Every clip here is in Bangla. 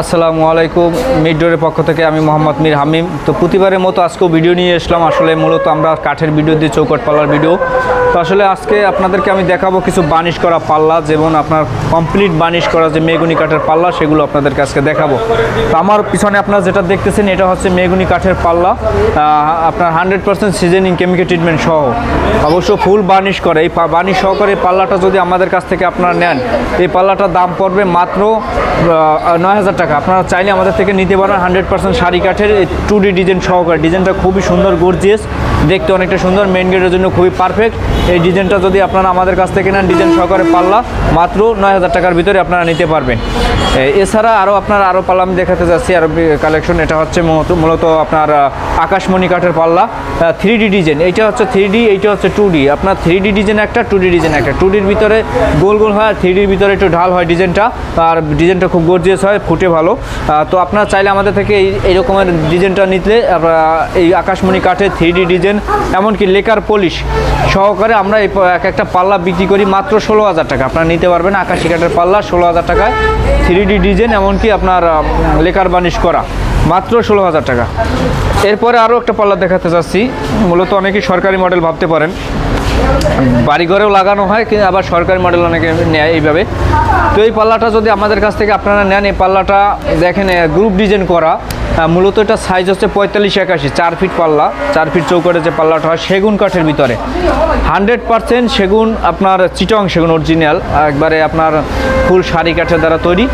আসসালামু আলাইকুম। মিডডোরের পক্ষ থেকে আমি মোহাম্মদ মির হামিম। তো প্রতিবারের মতো আজকেও ভিডিও নিয়ে এসলাম। আসলে মূলত আমরা কাঠের ভিডিও দিয়ে চৌকট পালার ভিডিও। আসলে আজকে আপনাদেরকে আমি দেখাবো কিছু বানিশ করা পাল্লা, যেমন আপনার কমপ্লিট বানিশ করা যে মেগুনি কাঠের পাল্লা, সেগুলো আপনাদেরকে আজকে দেখাবো। তো আমার পিছনে আপনারা যেটা দেখতেছেন, এটা হচ্ছে মেগুনি কাঠের পাল্লা। আপনার hundred percent seasoning chemical treatment সহ। অবশ্য ফুল বার্নিশ করে। এই বার্নিশ সহকারে এই পাল্লাটা যদি আমাদের কাছ থেকে আপনারা নেন, এই পাল্লাটার দাম পড়বে মাত্র নয় হাজার টাকা। আপনারা চাইলে আমাদের থেকে নিতে পারেন হান্ড্রেড পার্সেন্ট শাড়ি কাঠের টু ডি ডিজাইন সহকারে। ডিজাইনটা খুবই সুন্দর গর্জিয়াস দেখতে অনেকটা সুন্দর মেন গেটের জন্য খুবই পারফেক্ট এই ডিজাইনটা যদি আপনারা আমাদের কাছ থেকে নেন, ডিজাইন সহকারে পাল্লা মাত্র নয় হাজার টাকার ভিতরে আপনারা নিতে পারবেন। এছাড়া আরও আপনার আরও পাল্লা আমি দেখাতে যাচ্ছি আরও কালেকশন এটা হচ্ছে মূলত আপনার আকাশমণি কাঠের পাল্লা থ্রি ডি ডিজাইন। এইটা হচ্ছে থ্রি ডি এইটা হচ্ছে টু ডি আপনার থ্রি ডি ডিজাইন একটা টু ডি ডিজাইন একটা। টু ডির ভিতরে গোল গোল হয় থ্রি ডির ভিতরে একটু ঢাল হয় ডিজাইনটা। আর ডিজাইনটা খুব গর্জিয়াস হয়, ফুটে ভালো। তো আপনারা চাইলে আমাদের থেকে এই এই রকমের ডিজাইনটা নিতে এই আকাশমণি কাঠের থ্রি ডি ডিজাইন, এমনকি লেকার পলিশ সহকারে আমরা এই এক একটা পাল্লা বিক্রি করি মাত্র ষোলো হাজার টাকা। আপনারা নিতে পারবেন আকাশি কাঠের পাল্লা, ষোলো হাজার টাকায়। থ্রি ডি ডিজাইন, এমনকি আপনার লেকার বানিশ করা। মাত্র ষোলো হাজার টাকা। এরপরে আরও একটা পাল্লা দেখাতে চাচ্ছি। মূলত অনেকেই সরকারি মডেল ভাবতে পারেন। বাড়িঘরেও লাগানো হয়, কিন্তু আবার সরকারি মডেল অনেকে নেয় এইভাবে। তো এই পাল্লাটা যদি আমাদের কাছ থেকে আপনারা নেন, এই পাল্লাটা দেখেন গ্রুপ ডিজাইন করা। মূলত এটা সাইজ হচ্ছে পঁয়তাল্লিশ একাশি, চার ফিট পাল্লা, চার ফিট চৌকটে যে পাল্লাটা হয় সেগুন কাঠের ভিতরে। হান্ড্রেড পার্সেন্ট সেগুন আপনার চিটং সেগুন অরিজিনাল একবারে আপনার ফুল শাড়ি কাঠের দ্বারা তৈরি।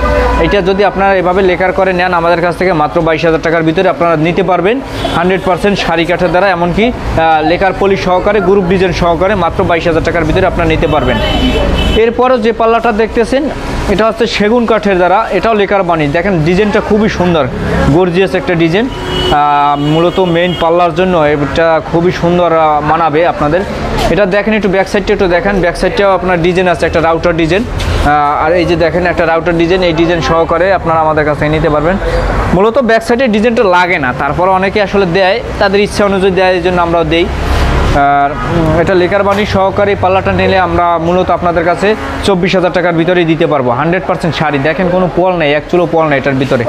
এটা যদি আপনারা এভাবে লেখার করে নেন, আমাদের কাছ থেকে মাত্র বাইশ হাজার টাকার ভিতরে আপনারা নিতে পারবেন। হান্ড্রেড পার্সেন্ট শাড়ি কাঠের দ্বারা, এমনকি লেখার পলি সহকারে গ্রুপ ডিজাইন সহকারে মাত্র বাইশ হাজার টাকার ভিতরে আপনারা নিতে পারবেন। এরপরও যে পাল্লাটা দেখতেছেন, এটা হচ্ছে সেগুন কাঠের দ্বারা, এটাও লেকার বাণী। দেখেন ডিজাইনটা খুবই সুন্দর গর্জিয়াস একটা ডিজাইন। মূলত মেইন পাল্লার জন্য এটা খুবই সুন্দর মানাবে আপনাদের। এটা দেখেন একটু ব্যাক সাইডটা একটু দেখেন। ব্যাক সাইডটাও আপনার ডিজাইন আছে, একটা রাউটার ডিজাইন। আর এই যে দেখেন একটা রাউটার ডিজাইন, এই ডিজাইন সহকারে আপনারা আমাদের কাছে নিতে পারবেন। মূলত ব্যাক সাইডে ডিজাইনটা লাগে না, তারপরে অনেকে আসলে দেয়, তাদের ইচ্ছা অনুযায়ী দেয়, এই জন্য আমরাও দেই। আর এটা লেকার বাণী সহকারী পাল্লাটা নিলে আমরা মূলত আপনাদের কাছে চব্বিশ হাজার টাকার ভিতরেই দিতে পারব। হান্ড্রেড পার্সেন্ট শাড়ি। দেখেন কোনো পল নেই এক চুলো পল নেই এটার ভিতরে।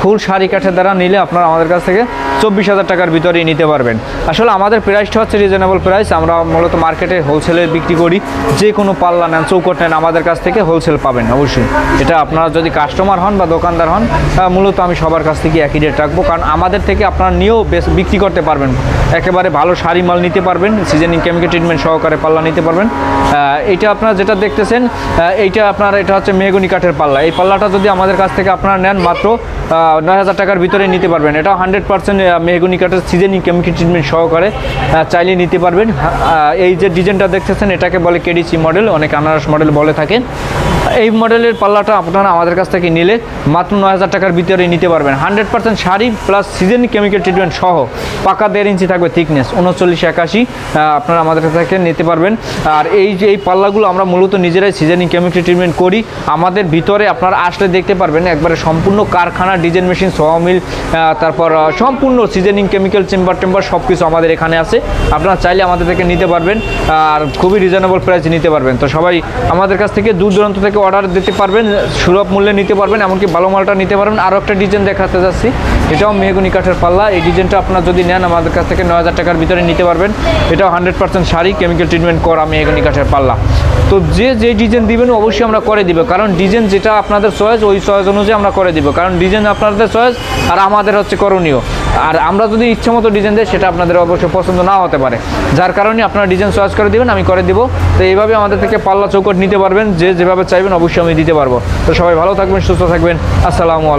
ফুল শাড়ি কাঠের দ্বারা নিলে আপনারা আমাদের কাছ থেকে চব্বিশ হাজার টাকার ভিতরেই নিতে পারবেন। আসলে আমাদের প্রাইসটা হচ্ছে রিজনেবল প্রাইস আমরা মূলত মার্কেটে হোলসেলে বিক্রি করি। যে কোনো পাল্লা নেন, চৌকট নেন, আমাদের কাছ থেকে হোলসেল পাবেন, অবশ্যই। এটা আপনারা যদি কাস্টমার হন বা দোকানদার হন মূলত আমি সবার কাছ থেকে একই রেট রাখব। কারণ আমাদের থেকে আপনারা নিয়েও বিক্রি করতে পারবেন। একেবারে ভালো শাড়ি মাল নিতে পারবেন সিজনিং কেমিক্যাল ট্রিটমেন্ট সহকারে পাল্লা নিতে পারবেন। এইটা আপনারা যেটা দেখতেছেন এইটা আপনার, এটা হচ্ছে মেগুনি কাঠের পাল্লা। এই পাল্লাটা যদি আমাদের কাছ থেকে আপনারা নেন মাত্র নয় হাজার টাকার ভিতরে নিতে পারবেন। এটা হান্ড্রেড পার্সেন্ট মেহগুনি কাঠের সিজনিং কেমিক্যাল ট্রিটমেন্ট সহকারে চাইলে নিতে পারবেন। এই যে ডিজাইনটা দেখতেছেন এটাকে বলে কেডিসি মডেল অনেক আনারস মডেল বলে থাকেন। এই মডেলের পাল্লাটা আপনারা আমাদের কাছ থেকে নিলে মাত্র নয় হাজার টাকার ভিতরে নিতে পারবেন। হান্ড্রেড পার্সেন্ট শাড়ি প্লাস সিজনিং কেমিক্যাল ট্রিটমেন্ট সহ পাকা দেড় ইঞ্চি থাকবে থিকনেস উনচল্লিশ একাশি আপনারা আমাদের কাছ থেকে নিতে পারবেন। আর এই যে এই পাল্লাগুলো আমরা মূলত নিজেরাই সিজনিং কেমিক্যাল ট্রিটমেন্ট করি। আমাদের ভিতরে আপনারা আসলে দেখতে পারবেন একবারে সম্পূর্ণ কারখানা ডিজাইন মেশিন সহমিল তারপর আহ, সম্পূর্ণ সিজনিং কেমিক্যাল চেম্বার টেম্বার সব কিছু আমাদের এখানে আছে। আপনারা চাইলে আমাদের থেকে নিতে পারবেন আর খুবই রিজনেবল প্রাইসে নিতে পারবেন। তো সবাই আমাদের কাছ থেকে দূর দূরান্ত থেকে অর্ডার দিতে পারবেন, সুলভ মূল্যে নিতে পারবেন, এমনকি ভালো মালটা নিতে পারবেন। আরও একটা ডিজাইন দেখাতে যাচ্ছি। এটাও মেহগুনি কাঠের পাল্লা। এই ডিজাইনটা আপনার যদি নেন, আমাদের কাছ থেকে নয় হাজার টাকার ভিতরে নিতে পারবেন। এটাও হান্ড্রেড পার্সেন্ট শাড়ি কেমিক্যাল ট্রিটমেন্ট করা মেহগুনি কাঠের পাল্লা। তো যে যে ডিজাইন দিবেন অবশ্যই আমরা করে দিব। কারণ ডিজাইন যেটা আপনাদের চয়েস ওই চয়েস অনুযায়ী আমরা করে দিব। কারণ ডিজাইন আপনাদের চয়েস আর আমাদের হচ্ছে করণীয়। আর আমরা যদি ইচ্ছে মতো ডিজাইন দেয় সেটা আপনাদের অবশ্যই পছন্দ না হতে পারে। যার কারণে আপনারা ডিজাইন চয়েস করে দিবেন, আমি করে দিব। তো এইভাবে আমাদের থেকে পাল্লা চৌকট নিতে পারবেন, যে যেভাবে চাইবেন অবশ্যই আমি দিতে পারব। তো সবাই ভালো থাকবেন, সুস্থ থাকবেন। আসসালামু আলাইকুম।